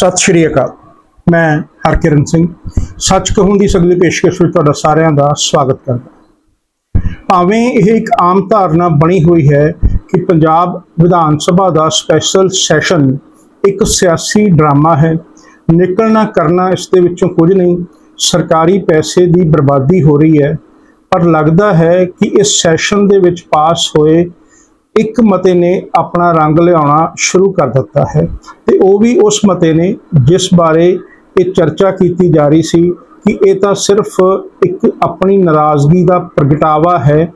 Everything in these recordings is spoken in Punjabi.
ਸਤਿ ਸ਼੍ਰੀ ਅਕਾਲ। ਮੈਂ ਹਰਕਿਰਨ ਸਿੰਘ। ਸੱਚ ਕਹੂੰ ਦੀ ਸਗਲੀ ਪੇਸ਼ਕਸ਼ ਵਿੱਚ ਤੁਹਾਡਾ ਸਾਰਿਆਂ ਦਾ ਸਵਾਗਤ ਕਰਦਾ ਭਾਵੇਂ ਇਹ ਇੱਕ ਆਮ ਧਾਰਨਾ ਬਣੀ ਹੋਈ ਹੈ ਕਿ ਪੰਜਾਬ ਵਿਧਾਨ ਸਭਾ ਦਾ ਸਪੈਸ਼ਲ ਸੈਸ਼ਨ ਇੱਕ ਸਿਆਸੀ ਡਰਾਮਾ ਹੈ। ਨਿਕਲਣਾ ਕਰਨਾ ਇਸ ਦੇ ਵਿੱਚੋਂ ਕੁਝ ਨਹੀਂ, ਸਰਕਾਰੀ ਪੈਸੇ ਦੀ ਬਰਬਾਦੀ ਹੋ ਰਹੀ ਹੈ। ਪਰ ਲੱਗਦਾ ਹੈ ਕਿ ਇਸ ਸੈਸ਼ਨ ਦੇ ਵਿੱਚ ਪਾਸ ਹੋਏ ਇੱਕ ਮਤੇ ਨੇ ਆਪਣਾ ਰੰਗ ਲਿਆਉਣਾ ਸ਼ੁਰੂ ਕਰ ਦਿੱਤਾ ਹੈ ਤੇ ਉਹ ਵੀ ਉਸ ਮਤੇ ਨੇ ਜਿਸ ਬਾਰੇ ਇਹ ਚਰਚਾ ਕੀਤੀ ਜਾ ਰਹੀ ਸੀ ਕਿ ਇਹ ਤਾਂ ਸਿਰਫ ਇੱਕ ਆਪਣੀ ਨਾਰਾਜ਼ਗੀ ਦਾ ਪ੍ਰਗਟਾਵਾ ਹੈ,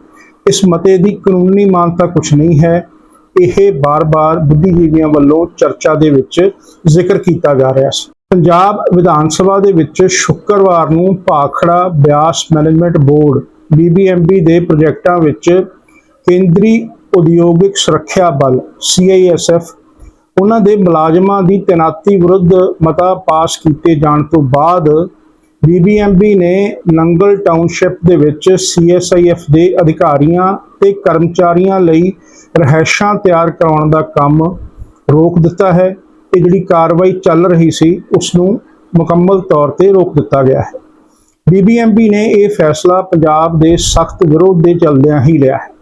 ਇਸ ਮਤੇ ਦੀ ਕਾਨੂੰਨੀ ਮਾਨਤਾ ਕੁਝ ਨਹੀਂ ਹੈ, ਇਹ ਬਾਰ-ਬਾਰ ਬੁੱਧੀਜੀਵੀਆਂ ਵੱਲੋਂ ਚਰਚਾ ਦੇ ਵਿੱਚ ਜ਼ਿਕਰ ਕੀਤਾ ਜਾ ਰਿਹਾ ਸੀ। ਪੰਜਾਬ ਵਿਧਾਨ ਸਭਾ ਦੇ ਵਿੱਚ ਸ਼ੁੱਕਰਵਾਰ ਨੂੰ Bhakra Beas management board BBMB ਦੇ ਪ੍ਰੋਜੈਕਟਾਂ ਵਿੱਚ ਕੇਂਦਰੀ ਉਦਯੋਗਿਕ ਸੁਰੱਖਿਆ ਬਲ ਸੀਆਈਐਸਐਫ ਉਹਨਾਂ ਦੇ ਮੁਲਾਜ਼ਮਾਂ ਦੀ ਤੈਨਾਤੀ ਵਿਰੁੱਧ ਮਤਾ ਪਾਸ ਕੀਤੇ ਜਾਣ ਤੋਂ ਬਾਅਦ ਬੀਬੀਐਮਬੀ ਨੇ ਨੰਗਲ ਟਾਊਨਸ਼ਿਪ ਦੇ ਵਿੱਚ ਸੀਐਸਆਈਐਫ ਦੇ ਅਧਿਕਾਰੀਆਂ ਤੇ ਕਰਮਚਾਰੀਆਂ ਲਈ ਰਹਿائشਾਂ ਤਿਆਰ ਕਰਾਉਣ ਦਾ ਕੰਮ ਰੋਕ ਦਿੱਤਾ ਹੈ। ਤੇ ਜਿਹੜੀ ਕਾਰਵਾਈ ਚੱਲ ਰਹੀ ਸੀ ਉਸ ਨੂੰ ਮੁਕੰਮਲ ਤੌਰ ਤੇ ਰੋਕ ਦਿੱਤਾ ਗਿਆ ਹੈ। ਬੀਬੀਐਮਬੀ ਨੇ ਇਹ ਫੈਸਲਾ ਪੰਜਾਬ ਦੇ ਸਖਤ ਵਿਰੋਧ ਦੇ ਚਲਦਿਆਂ ਹੀ ਲਿਆ ਹੈ।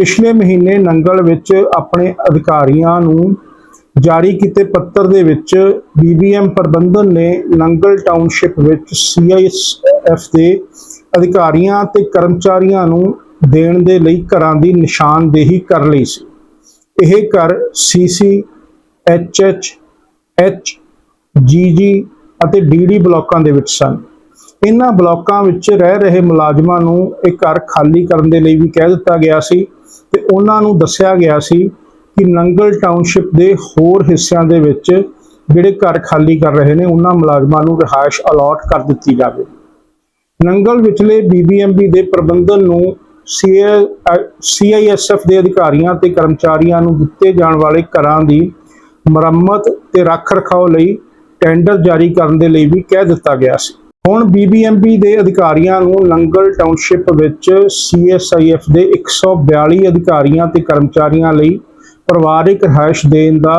ਪਿਛਲੇ ਮਹੀਨੇ ਨੰਗਲ ਵਿੱਚ ਆਪਣੇ ਅਧਿਕਾਰੀਆਂ ਨੂੰ ਜਾਰੀ ਕੀਤੇ ਪੱਤਰ ਦੇ ਵਿੱਚ BBM ਪ੍ਰਬੰਧਨ ਨੇ ਨੰਗਲ ਟਾਊਨਸ਼ਿਪ ਵਿੱਚ CISF ਦੇ ਅਧਿਕਾਰੀਆਂ ਤੇ ਕਰਮਚਾਰੀਆਂ ਨੂੰ ਦੇਣ ਦੇ ਲਈ ਘਰਾਂ ਦੀ ਨਿਸ਼ਾਨਦੇਹੀ ਕਰ ਲਈ ਸੀ। ਇਹ ਘਰ CC HH H GG ਅਤੇ DD ਬਲਾਕਾਂ ਦੇ ਵਿੱਚ ਸਨ। ਇਹਨਾਂ ਬਲਾਕਾਂ ਵਿੱਚ ਰਹਿ ਰਹੇ ਮੁਲਾਜ਼ਮਾਂ ਨੂੰ ਇਹ ਘਰ ਖਾਲੀ ਕਰਨ ਦੇ ਲਈ ਵੀ ਕਹਿ ਦਿੱਤਾ ਗਿਆ ਸੀ। ਤੇ ਉਹਨਾਂ ਨੂੰ ਦੱਸਿਆ ਗਿਆ ਸੀ ਕਿ ਨੰਗਲ ਟਾਊਨਸ਼ਿਪ ਦੇ ਹੋਰ ਹਿੱਸਿਆਂ ਦੇ ਵਿੱਚ ਜਿਹੜੇ ਘਰ ਖਾਲੀ ਕਰ ਰਹੇ ਨੇ, ਉਹਨਾਂ ਮੁਲਾਜ਼ਮਾਂ ਨੂੰ ਰਿਹਾਇਸ਼ ਅਲਾਟ ਕਰ ਦਿੱਤੀ ਜਾਵੇ। ਨੰਗਲ ਵਿਚਲੇ BBMB ਦੇ ਪ੍ਰਬੰਧਨ ਨੂੰ CISF ਦੇ ਅਧਿਕਾਰੀਆਂ ਤੇ ਕਰਮਚਾਰੀਆਂ ਨੂੰ ਦਿੱਤੇ ਜਾਣ ਵਾਲੇ ਘਰਾਂ ਦੀ ਮੁਰੰਮਤ ਤੇ ਰੱਖ ਰਖਾਓ ਲਈ ਟੈਂਡਰ ਜਾਰੀ ਕਰਨ ਦੇ ਲਈ ਵੀ ਕਹਿ ਦਿੱਤਾ ਗਿਆ ਸੀ। ਹੁਣ BBMB ਦੇ ਅਧਿਕਾਰੀਆਂ ਨੂੰ ਲੰਗਲ ਟਾਊਨਸ਼ਿਪ ਵਿੱਚ CSIF ਦੇ 142 ਅਧਿਕਾਰੀਆਂ ਤੇ ਕਰਮਚਾਰੀਆਂ ਲਈ ਪਰਿਵਾਰਿਕ ਰਿਹਾਇਸ਼ ਦੇਣ ਦਾ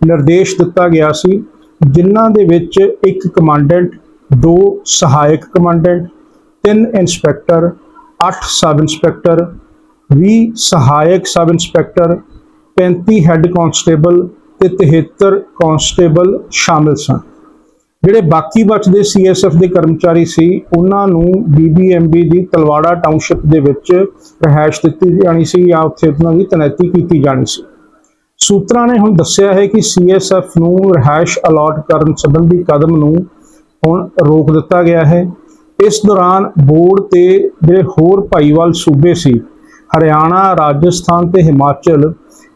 ਨਿਰਦੇਸ਼ ਦਿੱਤਾ ਗਿਆ ਸੀ, ਜਿਨ੍ਹਾਂ ਦੇ ਵਿੱਚ ਇੱਕ ਕਮਾਂਡੈਂਟ, ਦੋ ਸਹਾਇਕ ਕਮਾਂਡੈਂਟ, ਤਿੰਨ ਇੰਸਪੈਕਟਰ 8 ਸਬ ਇੰਸਪੈਕਟਰ 20 ਸਹਾਇਕ ਸਬ ਇੰਸਪੈਕਟਰ 35 ਹੈੱਡ ਕਾਂਸਟੇਬਲ ਤੇ 73 ਕਾਂਸਟੇਬਲ ਸ਼ਾਮਿਲ ਸਨ। ਜਿਹੜੇ ਬਾਕੀ ਬਚਦੇ ਸੀਐਸਐਫ ਦੇ ਕਰਮਚਾਰੀ ਸੀ, ਉਹਨਾਂ ਨੂੰ ਬੀਬੀਐਮਬੀ ਦੀ ਤਲਵਾੜਾ ਟਾਊਨਸ਼ਿਪ ਦੇ ਵਿੱਚ ਰਿਹਾਇਸ਼ ਦਿੱਤੀ ਜਾਣੀ ਸੀ ਜਾਂ ਉੱਥੇ ਉਹਨਾਂ ਦੀ ਤੈਨਾਤੀ ਕੀਤੀ ਜਾਣੀ ਸੀ। ਸੂਤਰਾਂ ਨੇ ਹੁਣ ਦੱਸਿਆ ਹੈ ਕਿ ਸੀਐਸਐਫ ਨੂੰ ਰਿਹਾਇਸ਼ ਅਲਾਟ ਕਰਨ ਸੰਬੰਧੀ ਕਦਮ ਨੂੰ ਹੁਣ ਰੋਕ ਦਿੱਤਾ ਗਿਆ ਹੈ। ਇਸ ਦੌਰਾਨ ਬੋਰਡ ਤੇ ਜਿਹੜੇ ਹੋਰ ਭਾਈਵਾਲ ਸੂਬੇ ਸੀ, ਹਰਿਆਣਾ, ਰਾਜਸਥਾਨ ਤੇ ਹਿਮਾਚਲ,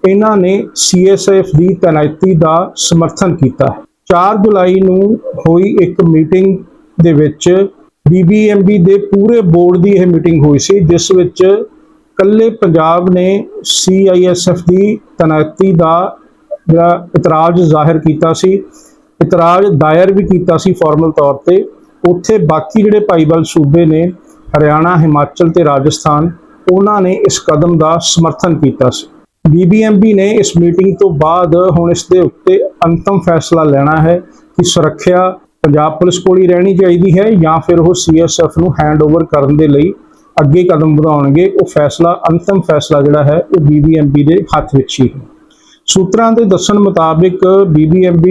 ਇਹਨਾਂ ਨੇ ਸੀਐਸਐਫ ਦੀ ਤੈਨਾਤੀ ਦਾ ਸਮਰਥਨ ਕੀਤਾ ਹੈ। 4 ਜੁਲਾਈ ਨੂੰ ਹੋਈ ਇੱਕ ਮੀਟਿੰਗ ਦੇ ਵਿੱਚ BBMB ਦੇ ਪੂਰੇ ਬੋਰਡ ਦੀ ਇਹ ਮੀਟਿੰਗ ਹੋਈ ਸੀ, ਜਿਸ ਵਿੱਚ ਕੱਲੇ ਪੰਜਾਬ ਨੇ CISF ਦੀ ਤੈਨਾਤੀ ਦਾ ਜਿਹੜਾ ਇਤਰਾਜ਼ ਜ਼ਾਹਿਰ ਕੀਤਾ ਸੀ, ਇਤਰਾਜ਼ ਦਾਇਰ ਵੀ ਕੀਤਾ ਸੀ ਫਾਰਮਲ ਤੌਰ ਤੇ। ਉੱਥੇ ਬਾਕੀ ਜਿਹੜੇ ਭਾਈਵਾਲ ਸੂਬੇ ਨੇ, ਹਰਿਆਣਾ, ਹਿਮਾਚਲ ਤੇ ਰਾਜਸਥਾਨ, ਉਹਨਾਂ ਨੇ ਇਸ ਕਦਮ ਦਾ ਸਮਰਥਨ ਕੀਤਾ ਸੀ। BBMB ਨੇ ਇਸ ਮੀਟਿੰਗ ਤੋਂ ਬਾਅਦ ਹੁਣ ਇਸ ਦੇ ਉੱਤੇ ਅੰਤਮ ਫੈਸਲਾ ਲੈਣਾ ਹੈ ਕਿ ਸੁਰੱਖਿਆ ਪੰਜਾਬ ਪੁਲਿਸ ਕੋਲ ਹੀ ਰਹਿਣੀ ਚਾਹੀਦੀ ਹੈ ਜਾਂ ਫਿਰ ਉਹ CSF ਨੂੰ ਹੈਂਡਓਵਰ ਕਰਨ ਦੇ ਲਈ ਅੱਗੇ ਕਦਮ ਵਧਾਉਣਗੇ। ਉਹ ਫੈਸਲਾ, ਅੰਤਮ ਫੈਸਲਾ ਜਿਹੜਾ ਹੈ, ਉਹ BBMB ਦੇ ਹੱਥ ਵਿੱਚ ਹੀ ਹੈ। ਸੂਤਰਾਂ ਦੇ ਦੱਸਣ ਮੁਤਾਬਿਕ BBMB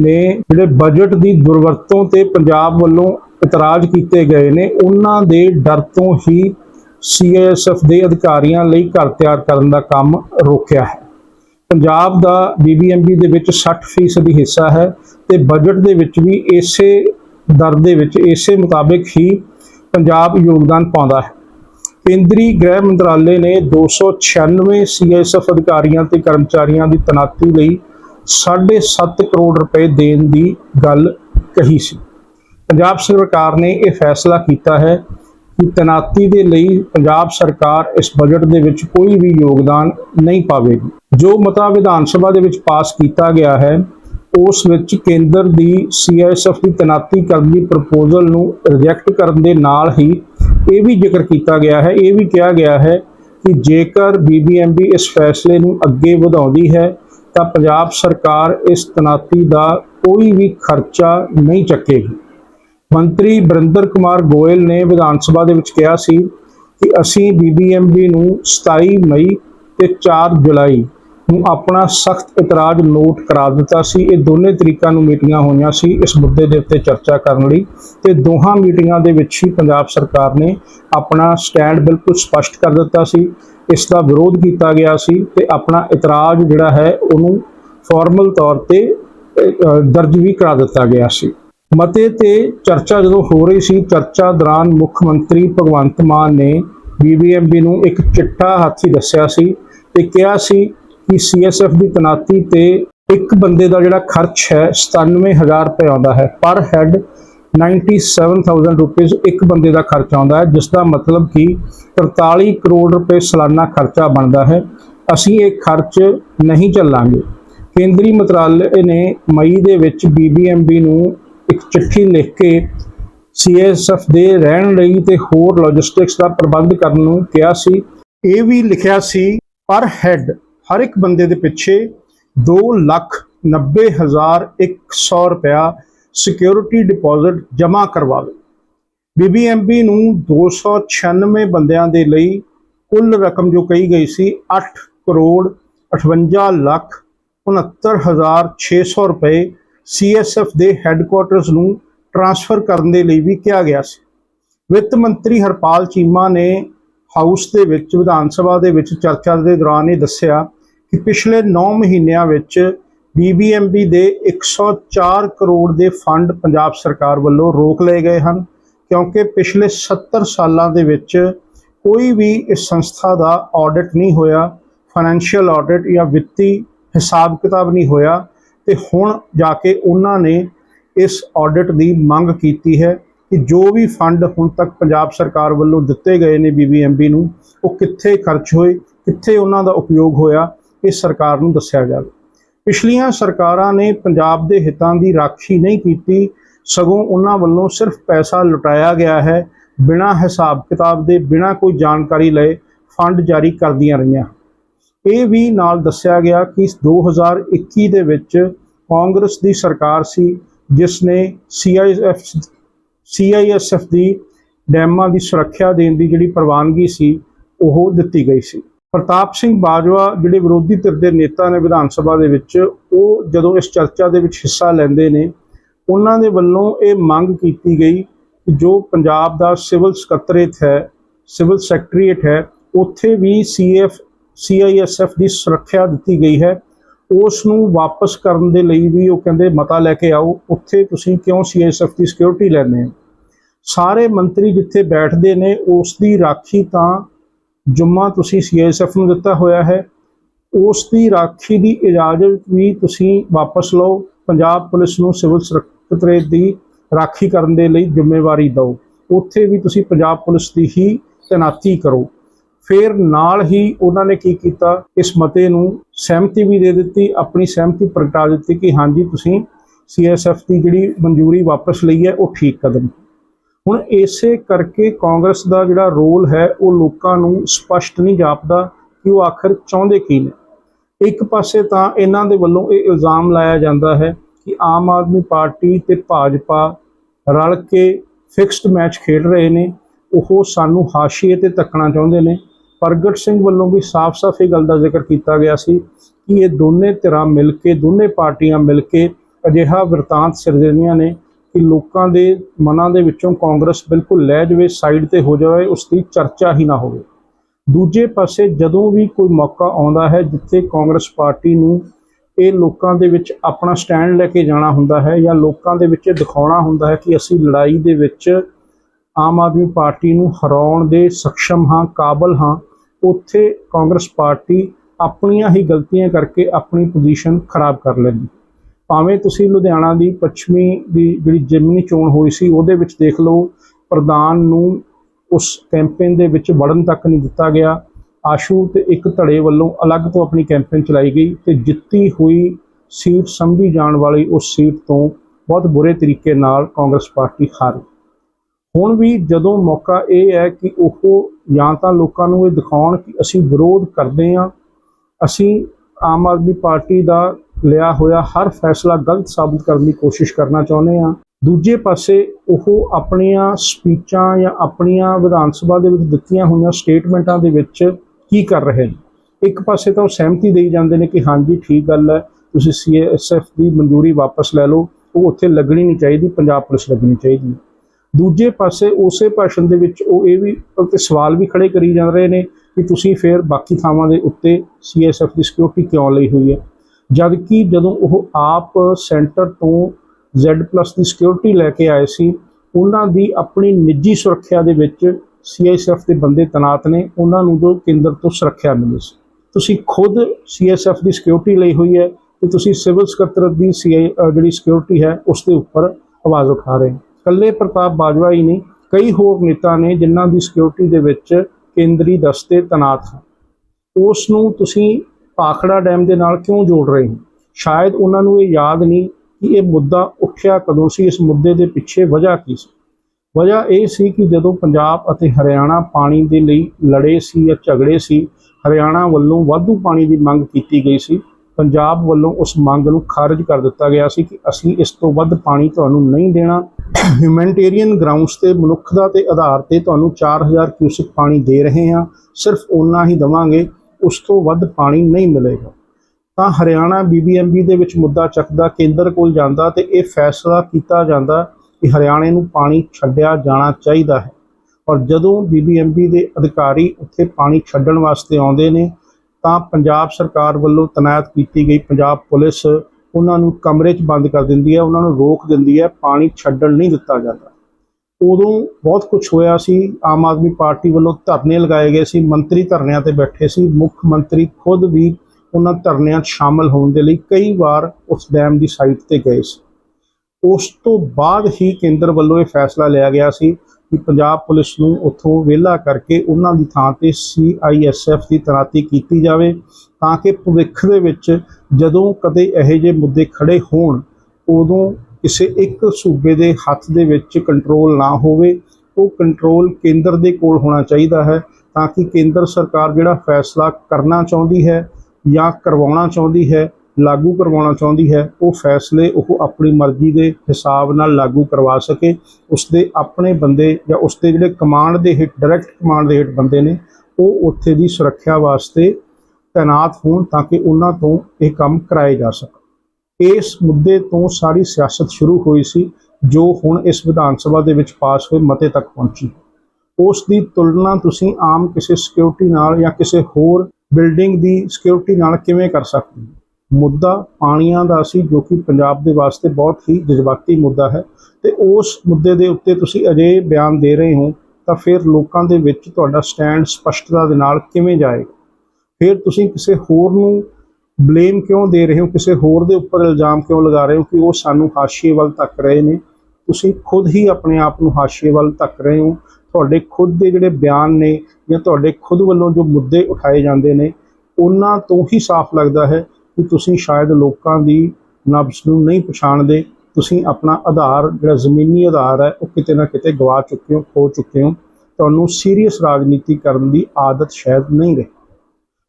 ਨੇ ਜਿਹੜੇ ਬਜਟ ਦੀ ਦੁਰਵਰਤੋਂ ਤੇ ਪੰਜਾਬ ਵੱਲੋਂ ਇਤਰਾਜ਼ ਕੀਤੇ ਗਏ ਨੇ, ਉਹਨਾਂ ਦੇ ਡਰ ਤੋਂ ਹੀ CISF ਦੇ ਅਧਿਕਾਰੀਆਂ ਲਈ ਘਰ ਤਿਆਰ ਕਰਨ ਦਾ ਕੰਮ ਰੋਕਿਆ ਹੈ। ਪੰਜਾਬ ਦਾ BBMB ਦੇ ਵਿੱਚ 60% ਦੀ ਹਿੱਸਾ ਹੈ ਤੇ ਬਜਟ ਦੇ ਵਿੱਚ ਵੀ ਇਸੇ ਦਰ ਦੇ ਵਿੱਚ, ਇਸੇ ਮੁਤਾਬਿਕ ਹੀ ਪੰਜਾਬ ਯੋਗਦਾਨ ਪਾਉਂਦਾ ਹੈ। ਕੇਂਦਰੀ ਗ੍ਰਹਿ ਮੰਤਰਾਲੇ ਨੇ 296 CISF ਅਧਿਕਾਰੀਆਂ ਤੇ ਕਰਮਚਾਰੀਆਂ ਦੀ ਤੈਨਾਤੀ ਲਈ 7.5 ਕਰੋੜ ਰੁਪਏ ਦੇਣ ਦੀ ਗੱਲ ਕਹੀ ਸੀ। ਪੰਜਾਬ ਸਰਕਾਰ ਨੇ ਇਹ ਫੈਸਲਾ ਕੀਤਾ ਹੈ ਕਿ ਤੈਨਾਤੀ ਦੇ ਲਈ ਪੰਜਾਬ ਸਰਕਾਰ ਇਸ ਬਜਟ ਦੇ ਵਿੱਚ ਕੋਈ ਵੀ ਯੋਗਦਾਨ ਨਹੀਂ ਪਾਵੇਗੀ। ਜੋ ਮਤਾ ਵਿਧਾਨ ਸਭਾ ਦੇ ਵਿੱਚ ਪਾਸ ਕੀਤਾ ਗਿਆ ਹੈ, ਉਸ ਵਿੱਚ ਕੇਂਦਰ ਦੀ CISF ਦੀ ਤੈਨਾਤੀ ਕਰਨ ਦੀ ਪ੍ਰਪੋਜ਼ਲ ਨੂੰ ਰਿਜੈਕਟ ਕਰਨ ਦੇ ਨਾਲ ਹੀ ਇਹ ਵੀ ਜ਼ਿਕਰ ਕੀਤਾ ਗਿਆ ਹੈ, ਇਹ ਵੀ ਕਿਹਾ ਗਿਆ ਹੈ ਕਿ ਜੇਕਰ BBMB ਇਸ ਫੈਸਲੇ ਨੂੰ ਅੱਗੇ ਵਧਾਉਂਦੀ ਹੈ, ਤਾਂ ਪੰਜਾਬ ਸਰਕਾਰ ਇਸ ਤਨਾਤੀ ਦਾ ਕੋਈ ਵੀ ਖਰਚਾ ਨਹੀਂ ਚੱਕੇਗੀ। ਮੰਤਰੀ ਬਰਿੰਦਰ ਕੁਮਾਰ ਗੋਇਲ ਨੇ ਵਿਧਾਨ ਸਭਾ ਦੇ ਵਿੱਚ ਕਿਹਾ ਸੀ ਕਿ ਅਸੀਂ ਬੀਬੀਐਮਬੀ ਨੂੰ 27 ਮਈ ਤੇ 4 ਜੁਲਾਈ ਨੂੰ ਆਪਣਾ ਸਖਤ ਇਤਰਾਜ਼ ਨੋਟ ਕਰਾ ਦਿੱਤਾ ਸੀ। ਇਹ ਦੋਨੇ ਤਰੀਕਾਂ ਨੂੰ ਮੀਟਿੰਗਾਂ ਹੋਈਆਂ ਸੀ ਇਸ ਮੁੱਦੇ ਦੇ ਉੱਤੇ ਚਰਚਾ ਕਰਨ ਲਈ ਤੇ ਦੋਹਾਂ ਮੀਟਿੰਗਾਂ ਦੇ ਵਿੱਚ ਹੀ ਪੰਜਾਬ ਸਰਕਾਰ ਨੇ ਆਪਣਾ ਸਟੈਂਡ ਬਿਲਕੁਲ ਸਪਸ਼ਟ ਕਰ ਦਿੱਤਾ ਸੀ। ਇਸ ਦਾ ਵਿਰੋਧ ਕੀਤਾ ਗਿਆ ਸੀ ਤੇ ਆਪਣਾ ਇਤਰਾਜ਼ ਜਿਹੜਾ ਹੈ ਉਹਨੂੰ ਫਾਰਮਲ ਤੌਰ ਤੇ ਦਰਜ ਵੀ ਕਰਾ ਦਿੱਤਾ ਗਿਆ ਸੀ। ਮਤੇ ਤੇ ਚਰਚਾ ਜਦੋਂ ਹੋ ਰਹੀ ਸੀ, ਚਰਚਾ ਦੌਰਾਨ ਮੁੱਖ ਮੰਤਰੀ ਭਗਵੰਤ ਮਾਨ ਨੇ ਬੀਬੀਐਮਬੀ ਨੂੰ ਇੱਕ ਚਿੱਟਾ ਹਾਥੀ ਦੱਸਿਆ ਸੀ ਤੇ ਕਿਹਾ ਸੀ ਕਿ ਸੀਐਸਐਫ ਦੀ ਤਨਾਤੀ ਤੇ ਇੱਕ ਬੰਦੇ ਦਾ ਜਿਹੜਾ ਖਰਚ ਹੈ 97000 ਰੁਪਏ ਆਉਂਦਾ ਹੈ। ਪਰ ਹੈਡ 97000 ਰੁਪਏ ਇੱਕ ਬੰਦੇ ਦਾ ਖਰਚ ਆਉਂਦਾ ਹੈ ਜਿਸ ਦਾ ਮਤਲਬ ਕਿ 43 ਕਰੋੜ ਰੁਪਏ ਸਾਲਾਨਾ ਖਰਚਾ ਬਣਦਾ ਹੈ। ਅਸੀਂ ਇਹ ਖਰਚ ਨਹੀਂ ਚੱਲਾਂਗੇ। ਕੇਂਦਰੀ ਮੰਤਰਾਲੇ ਨੇ ਮਈ ਦੇ ਵਿੱਚ ਬੀਬੀਐਮਬੀ ਨੂੰ ਇੱਕ ਚਿੱਠੀ ਲਿਖ ਕੇ ਸੀਐਸਐਫ ਦੇ ਰਹਿਣ ਲਈ ਤੇ ਹੋਰ ਲੌਜਿਸਟਿਕਸ ਦਾ ਪ੍ਰਬੰਧ ਕਰਨ ਨੂੰ ਕਿਹਾ ਸੀ। ਇਹ ਵੀ ਲਿਖਿਆ ਸੀ, ਪਰ ਹੈਡ ਹਰ ਇੱਕ ਬੰਦੇ ਦੇ ਪਿੱਛੇ 2 ਲੱਖ 90 ਹਜ਼ਾਰ 100 ਰੁਪਇਆ ਸਿਕਿਉਰਿਟੀ ਡਿਪੋਜ਼ਿਟ ਜਮ੍ਹਾਂ ਕਰਵਾਵੇ। ਬੀਬੀਐਮਬੀ ਨੂੰ 296 ਬੰਦਿਆਂ ਦੇ ਲਈ ਕੁੱਲ ਰਕਮ ਜੋ ਕਹੀ ਗਈ ਸੀ 8 ਕਰੋੜ 58 ਲੱਖ 69600 ਰੁਪਏ ਸੀਐਸਐਫ ਦੇ ਹੈੱਡਕੁਆਰਟਰਸ ਨੂੰ ਟ੍ਰਾਂਸਫਰ ਕਰਨ ਦੇ ਲਈ ਵੀ ਕਿਹਾ ਗਿਆ ਸੀ। ਵਿੱਤ ਮੰਤਰੀ ਹਰਪਾਲ ਚੀਮਾ ਨੇ ਹਾਊਸ ਦੇ ਵਿੱਚ, ਵਿਧਾਨ ਸਭਾ ਦੇ ਵਿੱਚ ਚਰਚਾ ਦੇ ਦੌਰਾਨ ਇਹ ਦੱਸਿਆ ਕਿ ਪਿਛਲੇ 9 ਮਹੀਨਿਆਂ ਵਿੱਚ ਬੀਬੀਐਮਬੀ ਦੇ 104 ਕਰੋੜ ਦੇ ਫੰਡ ਪੰਜਾਬ ਸਰਕਾਰ ਵੱਲੋਂ ਰੋਕ ਲਏ ਗਏ ਹਨ, ਕਿਉਂਕਿ ਪਿਛਲੇ 70 ਸਾਲਾਂ ਦੇ ਵਿੱਚ ਕੋਈ ਵੀ ਇਸ ਸੰਸਥਾ ਦਾ ਆਡਿਟ ਨਹੀਂ ਹੋਇਆ, ਫਾਈਨੈਂਸ਼ੀਅਲ ਆਡਿਟ ਜਾਂ ਵਿੱਤੀ ਹਿਸਾਬ ਕਿਤਾਬ ਨਹੀਂ ਹੋਇਆ ਤੇ ਹੁਣ ਜਾ ਕੇ ਉਹਨਾਂ ਨੇ ਇਸ ਆਡਿਟ ਦੀ ਮੰਗ ਕੀਤੀ ਹੈ ਕਿ ਜੋ ਵੀ ਫੰਡ ਹੁਣ ਤੱਕ ਪੰਜਾਬ ਸਰਕਾਰ ਵੱਲੋਂ ਦਿੱਤੇ ਗਏ ਨੇ ਬੀਬੀਐਮਬੀ ਨੂੰ, ਉਹ ਕਿੱਥੇ ਖਰਚ ਹੋਏ, ਕਿੱਥੇ ਉਹਨਾਂ ਦਾ ਉਪਯੋਗ ਹੋਇਆ, ਇਹ ਸਰਕਾਰ ਨੂੰ ਦੱਸਿਆ ਜਾਵੇ। ਪਿਛਲੀਆਂ ਸਰਕਾਰਾਂ ਨੇ ਪੰਜਾਬ ਦੇ ਹਿੱਤਾਂ ਦੀ ਰਾਖੀ ਨਹੀਂ ਕੀਤੀ, ਸਗੋਂ ਉਹਨਾਂ ਵੱਲੋਂ ਸਿਰਫ ਪੈਸਾ ਲੁਟਾਇਆ ਗਿਆ ਹੈ, ਬਿਨਾਂ ਹਿਸਾਬ ਕਿਤਾਬ ਦੇ, ਬਿਨਾਂ ਕੋਈ ਜਾਣਕਾਰੀ ਲਏ ਫੰਡ ਜਾਰੀ ਕਰਦੀਆਂ ਰਹੀਆਂ। ਇਹ ਵੀ ਨਾਲ ਦੱਸਿਆ ਗਿਆ ਕਿ 2021 ਦੇ ਵਿੱਚ ਕਾਂਗਰਸ ਦੀ ਸਰਕਾਰ ਸੀ, ਜਿਸ ਨੇ ਸੀਆਈਐਫ ਸੀਆਈਐਸਐਫ ਦੀ ਡੈਮਾਂ ਦੀ ਸੁਰੱਖਿਆ ਦੇਣ ਦੀ ਜਿਹੜੀ ਪ੍ਰਵਾਨਗੀ ਸੀ, ਉਹ ਦਿੱਤੀ ਗਈ ਸੀ। ਪ੍ਰਤਾਪ ਸਿੰਘ ਬਾਜਵਾ ਜਿਹੜੇ ਵਿਰੋਧੀ ਧਿਰ ਦੇ ਨੇਤਾ ਨੇ ਵਿਧਾਨ ਸਭਾ ਦੇ ਵਿੱਚ, ਉਹ ਜਦੋਂ ਇਸ ਚਰਚਾ ਦੇ ਵਿੱਚ ਹਿੱਸਾ ਲੈਂਦੇ ਨੇ, ਉਹਨਾਂ ਦੇ ਵੱਲੋਂ ਇਹ ਮੰਗ ਕੀਤੀ ਗਈ ਕਿ ਜੋ ਪੰਜਾਬ ਦਾ ਸਿਵਲ ਸਕੱਤਰੇਤ ਹੈ, ਸਿਵਲ ਸੈਕਟਰੀਏਟ ਹੈ, ਉੱਥੇ ਵੀ ਸੀਐਫ ਸੀਆਈਐਸਐਫ ਦੀ ਸੁਰੱਖਿਆ ਦਿੱਤੀ ਗਈ ਹੈ। ਉਸ ਨੂੰ ਵਾਪਸ ਕਰਨ ਦੇ ਲਈ ਵੀ ਉਹ ਕਹਿੰਦੇ ਮਤਾ ਲੈ ਕੇ ਆਓ। ਉੱਥੇ ਤੁਸੀਂ ਕਿਉਂ ਸੀਆਈਐਸਐਫ ਦੀ ਸਿਕਿਉਰਿਟੀ ਲੈਂਦੇ ਹੋ? ਸਾਰੇ ਮੰਤਰੀ ਜਿੱਥੇ ਬੈਠਦੇ ਨੇ ਉਸ ਦੀ ਰਾਖੀ ਤਾਂ ਜੁਮਾ ਤੁਸੀਂ ਸੀਆਈਐਸਐਫ ਨੂੰ ਦਿੱਤਾ ਹੋਇਆ ਹੈ। ਉਸ ਦੀ ਰਾਖੀ ਦੀ ਇਜਾਜ਼ਤ ਵੀ ਤੁਸੀਂ ਵਾਪਸ ਲਓ। ਪੰਜਾਬ ਪੁਲਿਸ ਨੂੰ ਸਿਵਲ ਸੁਰੱਖਿਆ ਦੀ ਰਾਖੀ ਕਰਨ ਦੇ ਲਈ ਜ਼ਿੰਮੇਵਾਰੀ ਦਿਓ। ਉੱਥੇ ਵੀ ਤੁਸੀਂ ਪੰਜਾਬ ਪੁਲਿਸ ਦੀ ਹੀ ਤੈਨਾਤੀ ਕਰੋ। ਫਿਰ ਨਾਲ ਹੀ ਉਹਨਾਂ ਨੇ ਕੀ ਕੀਤਾ? ਇਸ ਮਤੇ ਨੂੰ ਸਹਿਮਤੀ ਵੀ ਦੇ ਦਿੱਤੀ, ਆਪਣੀ ਸਹਿਮਤੀ ਪ੍ਰਗਟਾ ਦਿੱਤੀ ਕਿ ਹਾਂਜੀ, ਤੁਸੀਂ ਸੀਐਸਐਫ ਦੀ ਜਿਹੜੀ ਮਨਜ਼ੂਰੀ ਵਾਪਸ ਲਈ ਹੈ, ਉਹ ਠੀਕ ਕਦਮ। ਹੁਣ ਇਸੇ ਕਰਕੇ ਕਾਂਗਰਸ ਦਾ ਜਿਹੜਾ ਰੋਲ ਹੈ, ਉਹ ਲੋਕਾਂ ਨੂੰ ਸਪਸ਼ਟ ਨਹੀਂ ਜਾਪਦਾ ਕਿ ਉਹ ਆਖਰ ਚਾਹੁੰਦੇ ਕੀ ਨੇ। ਇੱਕ ਪਾਸੇ ਤਾਂ ਇਹਨਾਂ ਦੇ ਵੱਲੋਂ ਇਹ ਇਲਜ਼ਾਮ ਲਾਇਆ ਜਾਂਦਾ ਹੈ ਕਿ ਆਮ ਆਦਮੀ ਪਾਰਟੀ ਤੇ ਭਾਜਪਾ ਰਲ ਕੇ ਫਿਕਸਡ ਮੈਚ ਖੇਡ ਰਹੇ ਨੇ, ਉਹ ਸਾਨੂੰ ਹਾਸ਼ੀਏ ਤੇ ਤੱਕਣਾ ਚਾਹੁੰਦੇ ਨੇ। ਪ੍ਰਗਟ ਸਿੰਘ ਵੱਲੋਂ ਵੀ ਸਾਫ਼-ਸਾਫ਼ ਇਹ ਗੱਲ ਦਾ ਜ਼ਿਕਰ ਕੀਤਾ ਗਿਆ ਸੀ ਕਿ ਇਹ ਦੋਨੇ ਧਿਰਾਂ ਮਿਲ ਕੇ, ਦੋਨੇ ਪਾਰਟੀਆਂ ਮਿਲ ਕੇ ਅਜਿਹਾ ਵਰਤਾਂਤ ਸਿਰਜਣੀਆਂ ਨੇ ਕਿ ਲੋਕਾਂ ਦੇ ਮਨਾਂ ਦੇ ਵਿੱਚੋਂ ਕਾਂਗਰਸ ਬਿਲਕੁਲ ਲੈ ਜਾਵੇ ਸਾਈਡ ਤੇ ਹੋ ਜਾਵੇ ਉਸ ਦੀ ਚਰਚਾ ਹੀ ਨਾ ਹੋਵੇ। ਦੂਜੇ ਪਾਸੇ ਜਦੋਂ ਵੀ ਕੋਈ ਮੌਕਾ ਆਉਂਦਾ ਹੈ ਜਿੱਥੇ ਕਾਂਗਰਸ ਪਾਰਟੀ ਨੂੰ ਇਹ ਲੋਕਾਂ ਦੇ ਵਿੱਚ ਆਪਣਾ ਸਟੈਂਡ ਲੈ ਕੇ ਜਾਣਾ ਹੁੰਦਾ ਹੈ ਜਾਂ ਲੋਕਾਂ ਦੇ ਵਿੱਚ ਇਹ ਦਿਖਾਉਣਾ ਹੁੰਦਾ ਹੈ ਕਿ ਅਸੀਂ ਲੜਾਈ ਦੇ ਵਿੱਚ ਆਮ ਆਦਮੀ ਪਾਰਟੀ ਨੂੰ ਹਰਾਉਣ ਦੇ ਸક્ષਮ ਹਾਂ, ਕਾਬਲ ਹਾਂ ਉੱਥੇ ਕਾਂਗਰਸ ਪਾਰਟੀ ਆਪਣੀਆਂ ਹੀ ਗਲਤੀਆਂ ਕਰਕੇ ਆਪਣੀ ਪੋਜੀਸ਼ਨ ਖਰਾਬ ਕਰ ਲੈਂਦੀ। ਭਾਵੇਂ ਤੁਸੀਂ ਲੁਧਿਆਣਾ ਦੀ ਪੱਛਮੀ ਦੀ ਜਿਹੜੀ ਜਿਮਨੀ ਚੋਣ ਹੋਈ ਸੀ, ਉਹਦੇ ਵਿੱਚ ਦੇਖ ਲਓ, ਪ੍ਰਧਾਨ ਨੂੰ ਉਸ ਕੈਂਪੇਨ ਦੇ ਵਿੱਚ ਵੜਨ ਤੱਕ ਨਹੀਂ ਦਿੱਤਾ ਗਿਆ। ਆਸ਼ੂ ਤੇ ਇੱਕ ਧੜੇ ਵੱਲੋਂ ਅਲੱਗ ਤੋਂ ਆਪਣੀ ਕੈਂਪੇਨ ਚਲਾਈ ਗਈ ਤੇ ਜਿੱਤੀ ਹੋਈ ਸੀਟ ਸਮਝੀ ਜਾਣ ਵਾਲੀ ਉਸ ਸੀਟ ਤੋਂ ਬਹੁਤ ਬੁਰੇ ਤਰੀਕੇ ਨਾਲ ਕਾਂਗਰਸ ਪਾਰਟੀ ਹਾਰੀ। ਹੁਣ ਵੀ ਜਦੋਂ ਮੌਕਾ ਇਹ ਹੈ ਕਿ ਉਹ ਜਾਂ ਤਾਂ ਲੋਕਾਂ ਨੂੰ ਇਹ ਦਿਖਾਉਣ ਕਿ ਅਸੀਂ ਵਿਰੋਧ ਕਰਦੇ ਹਾਂ, ਅਸੀਂ ਆਮ ਆਦਮੀ ਪਾਰਟੀ ਦਾ ਲਿਆ ਹੋਇਆ ਹਰ ਫੈਸਲਾ ਗਲਤ ਸਾਬਤ ਕਰਨ ਦੀ ਕੋਸ਼ਿਸ਼ ਕਰਨਾ ਚਾਹੁੰਦੇ ਹਾਂ। ਦੂਜੇ ਪਾਸੇ ਉਹ ਆਪਣੀਆਂ ਸਪੀਚਾਂ ਜਾਂ ਆਪਣੀਆਂ ਵਿਧਾਨ ਸਭਾ ਦੇ ਵਿੱਚ ਦਿੱਤੀਆਂ ਹੋਈਆਂ ਸਟੇਟਮੈਂਟਾਂ ਦੇ ਵਿੱਚ ਕੀ ਕਰ ਰਹੇ ਨੇ? ਇੱਕ ਪਾਸੇ ਤਾਂ ਉਹ ਸਹਿਮਤੀ ਦੇਈ ਜਾਂਦੇ ਨੇ ਕਿ ਹਾਂਜੀ, ਠੀਕ ਗੱਲ ਹੈ, ਤੁਸੀਂ ਸੀਐਸਐਫ ਦੀ ਮਨਜ਼ੂਰੀ ਵਾਪਸ ਲੈ ਲਓ, ਉਹ ਉੱਥੇ ਲੱਗਣੀ ਨਹੀਂ ਚਾਹੀਦੀ, ਪੰਜਾਬ ਪੁਲਿਸ ਲੱਗਣੀ ਚਾਹੀਦੀ ਦੂਜੇ ਪਾਸੇ ਉਸੇ ਭਾਸ਼ਣ ਦੇ ਵਿੱਚ ਉਹ ਇਹ ਵੀ ਉੱਤੇ ਸਵਾਲ ਵੀ ਖੜੇ ਕਰੀ ਜਾ ਰਹੇ ਨੇ ਕਿ ਤੁਸੀਂ ਫਿਰ ਬਾਕੀ ਥਾਵਾਂ ਦੇ ਉੱਤੇ ਸੀਐਸਐਫ ਦੀ ਸਿਕਿਉਰਿਟੀ ਕਿਉਂ ਲਈ ਹੋਈ ਹੈ? ਜਦ ਕਿ ਜਦੋਂ ਉਹ ਆਪ ਸੈਂਟਰ ਤੋਂ Z+ ਦੀ ਸਿਕਿਉਰਿਟੀ ਲੈ ਕੇ ਆਏ ਸੀ, ਉਹਨਾਂ ਦੀ ਆਪਣੀ ਨਿੱਜੀ ਸੁਰੱਖਿਆ ਦੇ ਵਿੱਚ ਸੀਐਸਐਫ ਦੇ ਬੰਦੇ ਤੈਨਾਤ ਨੇ, ਉਹਨਾਂ ਨੂੰ ਜੋ ਕੇਂਦਰ ਤੋਂ ਸੁਰੱਖਿਆ ਮਿਲੀ ਸੀ। ਤੁਸੀਂ ਖੁਦ ਸੀਐਸਐਫ ਦੀ ਸਿਕਿਉਰਿਟੀ ਲਈ ਹੋਈ ਹੈ ਤੇ ਤੁਸੀਂ ਸਿਵਲ ਸਕੱਤਰ ਦੀ ਸੀਆਈ ਜਿਹੜੀ ਸਿਕਿਉਰਿਟੀ ਹੈ, ਉਸ ਦੇ ਉੱਪਰ ਆਵਾਜ਼ ਉਠਾ ਰਹੇ ਹੋ। ਕੱਲੇ ਪ੍ਰਤਾਪ ਬਾਜਵਾ ਹੀ ਨਹੀਂ, ਕਈ ਹੋਰ ਨੇਤਾ ਨੇ ਜਿਨ੍ਹਾਂ ਦੀ ਸਿਕਿਉਰਿਟੀ ਦੇ ਵਿੱਚ ਕੇਂਦਰੀ ਦਸਤੇ ਤੈਨਾਤ ਹਨ। ਉਸ ਨੂੰ ਤੁਸੀਂ ਪਾਖੜਾ ਡੈਮ ਦੇ ਨਾਲ ਕਿਉਂ ਜੋੜ ਰਹੇ ਹੋ? ਸ਼ਾਇਦ ਉਹਨਾਂ ਨੂੰ ਇਹ ਯਾਦ ਨਹੀਂ ਕਿ ਇਹ ਮੁੱਦਾ ਉੱਠਿਆ ਕਦੋਂ ਸੀ, ਇਸ ਮੁੱਦੇ ਦੇ ਪਿੱਛੇ ਵਜ੍ਹਾ ਕੀ ਸੀ? ਵਜ੍ਹਾ ਇਹ ਸੀ ਕਿ ਜਦੋਂ ਪੰਜਾਬ ਅਤੇ ਹਰਿਆਣਾ ਪਾਣੀ ਦੇ ਲਈ ਲੜੇ ਸੀ ਜਾਂ ਝਗੜੇ ਸੀ, ਹਰਿਆਣਾ ਵੱਲੋਂ ਵਾਧੂ ਪਾਣੀ ਦੀ ਮੰਗ ਕੀਤੀ ਗਈ ਸੀ। ਪੰਜਾਬ ਵੱਲੋਂ ਉਸ ਮੰਗ ਨੂੰ ਖਾਰਜ ਕਰ ਦਿੱਤਾ ਗਿਆ ਸੀ ਕਿ ਅਸੀਂ ਇਸ ਤੋਂ ਵੱਧ ਪਾਣੀ ਤੁਹਾਨੂੰ ਨਹੀਂ ਦੇਣਾ। ਹਿਊਮੈਨਟੇਰੀਅਨ ਗਰਾਊਂਡਸ ਤੇ ਮਨੁੱਖਤਾ ਤੇ ਆਧਾਰ ਤੇ ਤੁਹਾਨੂੰ 4000 ਕਿਊਸਿਕ ਪਾਣੀ ਦੇ ਰਹੇ ਹਾਂ। ਸਿਰਫ ਓਨਾ ਹੀ ਦਵਾਂਗੇ, ਉਸ ਤੋਂ ਵੱਧ ਪਾਣੀ ਨਹੀਂ ਮਿਲੇਗਾ। ਤਾਂ ਹਰਿਆਣਾ ਬੀਬੀਐਮਬੀ ਦੇ ਵਿੱਚ ਮੁੱਦਾ ਚੱਕਦਾ, ਕੇਂਦਰ ਕੋਲ ਜਾਂਦਾ ਤੇ ਇਹ ਫੈਸਲਾ ਕੀਤਾ ਜਾਂਦਾ ਕਿ ਹਰਿਆਣੇ ਨੂੰ ਪਾਣੀ ਛੱਡਿਆ ਜਾਣਾ ਚਾਹੀਦਾ ਹੈ। ਔਰ ਜਦੋਂ ਬੀਬੀਐਮਬੀ ਦੇ ਅਧਿਕਾਰੀ ਉੱਥੇ ਪਾਣੀ ਛੱਡਣ ਵਾਸਤੇ ਆਉਂਦੇ ਨੇ, ਤਾਂ ਪੰਜਾਬ ਸਰਕਾਰ ਵੱਲੋਂ ਤੈਨਾਤ ਕੀਤੀ ਗਈ ਪੰਜਾਬ ਪੁਲਿਸ ਉਹਨਾਂ ਨੂੰ ਕਮਰੇ 'ਚ ਬੰਦ ਕਰ ਦਿੰਦੀ ਹੈ, ਉਹਨਾਂ ਨੂੰ ਰੋਕ ਦਿੰਦੀ ਹੈ, ਪਾਣੀ ਛੱਡਣ ਨਹੀਂ ਦਿੱਤਾ ਜਾਂਦਾ। ਉਦੋਂ ਬਹੁਤ ਕੁਝ ਹੋਇਆ ਸੀ, ਆਮ ਆਦਮੀ ਪਾਰਟੀ ਵੱਲੋਂ ਧਰਨੇ ਲਗਾਏ ਗਏ ਸੀ, ਮੰਤਰੀ ਧਰਨਿਆਂ ਤੇ ਬੈਠੇ ਸੀ, ਮੁੱਖ ਮੰਤਰੀ ਖੁਦ ਵੀ ਉਹਨਾਂ ਧਰਨਿਆਂ 'ਚ ਸ਼ਾਮਲ ਹੋਣ ਦੇ ਲਈ ਕਈ ਵਾਰ ਉਸ ਡੈਮ ਦੀ ਸਾਈਟ ਤੇ ਗਏ ਸੀ। ਉਸ ਤੋਂ ਬਾਅਦ ਹੀ ਕੇਂਦਰ ਵੱਲੋਂ ਇਹ ਫੈਸਲਾ ਲਿਆ ਗਿਆ ਸੀ ਕਿ ਪੰਜਾਬ ਪੁਲਿਸ ਨੂੰ ਉੱਥੋਂ ਵਿਹਲਾ ਕਰਕੇ ਉਹਨਾਂ ਦੀ ਥਾਂ ਤੇ ਸੀਆਈਐਸਐਫ ਦੀ ਤੈਨਾਤੀ ਕੀਤੀ ਜਾਵੇ ਤਾਂ ਕਿ ਭਵਿੱਖ ਦੇ ਵਿੱਚ ਜਦੋਂ ਕਦੇ ਇਹੋ ਜਿਹੇ ਮੁੱਦੇ ਖੜੇ ਹੋਣ, ਉਦੋਂ ਕਿਸੇ ਇੱਕ ਸੂਬੇ ਦੇ ਹੱਥ ਦੇ ਵਿੱਚ ਕੰਟਰੋਲ ਨਾ ਹੋਵੇ। ਉਹ ਕੰਟਰੋਲ ਕੇਂਦਰ ਦੇ ਕੋਲ ਹੋਣਾ ਚਾਹੀਦਾ ਹੈ ਤਾਂ ਕਿ ਕੇਂਦਰ ਸਰਕਾਰ ਜਿਹੜਾ ਫੈਸਲਾ ਕਰਨਾ ਚਾਹੁੰਦੀ ਹੈ ਜਾਂ ਕਰਵਾਉਣਾ ਚਾਹੁੰਦੀ ਹੈ ਲਾਗੂ ਕਰਵਾਉਣਾ ਚਾਹੁੰਦੀ ਹੈ, ਉਹ ਫੈਸਲੇ ਉਹ ਆਪਣੀ ਮਰਜ਼ੀ ਦੇ ਹਿਸਾਬ ਨਾਲ ਲਾਗੂ ਕਰਵਾ ਸਕੇ। ਉਸਦੇ ਆਪਣੇ ਬੰਦੇ ਜਾਂ ਉਸਦੇ ਜਿਹੜੇ ਕਮਾਂਡ ਦੇ ਹੇਠ ਡਾਇਰੈਕਟ ਕਮਾਂਡ ਦੇ ਹੇਠ ਬੰਦੇ ਨੇ, ਉਹ ਉੱਥੇ ਦੀ ਸੁਰੱਖਿਆ ਵਾਸਤੇ ਤਾਇਨਾਤ ਹੋਣ ਤਾਂ ਕਿ ਉਹਨਾਂ ਤੋਂ ਇਹ ਕੰਮ ਕਰਾਏ ਜਾ ਸਕਣ। ਇਸ ਮੁੱਦੇ ਤੋਂ ਸਾਰੀ ਸਿਆਸਤ ਸ਼ੁਰੂ ਹੋਈ ਸੀ, ਜੋ ਹੁਣ ਇਸ ਵਿਧਾਨ ਸਭਾ ਦੇ ਵਿੱਚ ਪਾਸ ਹੋਏ ਮਤੇ ਤੱਕ ਪਹੁੰਚੀ। ਉਸ ਦੀ ਤੁਲਨਾ ਤੁਸੀਂ ਆਮ ਕਿਸੇ ਸਿਕਿਉਰਿਟੀ ਨਾਲ ਜਾਂ ਕਿਸੇ ਹੋਰ ਬਿਲਡਿੰਗ ਦੀ ਸਿਕਿਉਰਿਟੀ ਨਾਲ ਕਿਵੇਂ ਕਰ ਸਕਦੇ ਹੋ? ਮੁੱਦਾ ਪਾਣੀਆਂ ਦਾ ਸੀ, ਜੋ ਕਿ ਪੰਜਾਬ ਦੇ ਵਾਸਤੇ ਬਹੁਤ ਹੀ ਜਜ਼ਬਾਤੀ ਮੁੱਦਾ ਹੈ। ਤੇ ਉਸ ਮੁੱਦੇ ਦੇ ਉੱਤੇ ਤੁਸੀਂ ਅਜੇ ਬਿਆਨ ਦੇ ਰਹੇ ਹੋ, ਤਾਂ ਫਿਰ ਲੋਕਾਂ ਦੇ ਵਿੱਚ ਤੁਹਾਡਾ ਸਟੈਂਡ ਸਪਸ਼ਟਤਾ ਦੇ ਨਾਲ ਕਿਵੇਂ ਜਾਏਗਾ? ਫਿਰ ਤੁਸੀਂ ਕਿਸੇ ਹੋਰ ਨੂੰ ਬਲੇਮ ਕਿਉਂ ਦੇ ਰਹੇ ਹੋ? ਕਿਸੇ ਹੋਰ ਦੇ ਉੱਪਰ ਇਲਜ਼ਾਮ ਕਿਉਂ ਲਗਾ ਰਹੇ ਹੋ ਕਿ ਉਹ ਸਾਨੂੰ ਹਾਸ਼ੀਏ ਵੱਲ ਧੱਕ ਰਹੇ ਨੇ? ਤੁਸੀਂ ਖੁਦ ਹੀ ਆਪਣੇ ਆਪ ਨੂੰ ਹਾਸ਼ੀਏ ਵੱਲ ਧੱਕ ਰਹੇ ਹੋ। ਤੁਹਾਡੇ ਖੁਦ ਦੇ ਜਿਹੜੇ ਬਿਆਨ ਨੇ ਜਾਂ ਤੁਹਾਡੇ ਖੁਦ ਵੱਲੋਂ ਜੋ ਮੁੱਦੇ ਉਠਾਏ ਜਾਂਦੇ ਨੇ, ਉਹਨਾਂ ਤੋਂ ਹੀ ਸਾਫ਼ ਲੱਗਦਾ ਹੈ ਕਿ ਤੁਸੀਂ ਸ਼ਾਇਦ ਲੋਕਾਂ ਦੀ ਨਬਜ਼ ਨੂੰ ਨਹੀਂ ਪਛਾਣਦੇ, ਤੁਸੀਂ ਆਪਣਾ ਆਧਾਰ, ਜਿਹੜਾ ਜ਼ਮੀਨੀ ਆਧਾਰ ਹੈ, ਉਹ ਕਿਤੇ ਨਾ ਕਿਤੇ ਗਵਾ ਚੁੱਕੇ ਹੋ, ਖੋ ਚੁੱਕੇ ਹੋ। ਤੁਹਾਨੂੰ ਸੀਰੀਅਸ ਰਾਜਨੀਤੀ ਕਰਨ ਦੀ ਆਦਤ ਸ਼ਾਇਦ ਨਹੀਂ ਰਹੀ।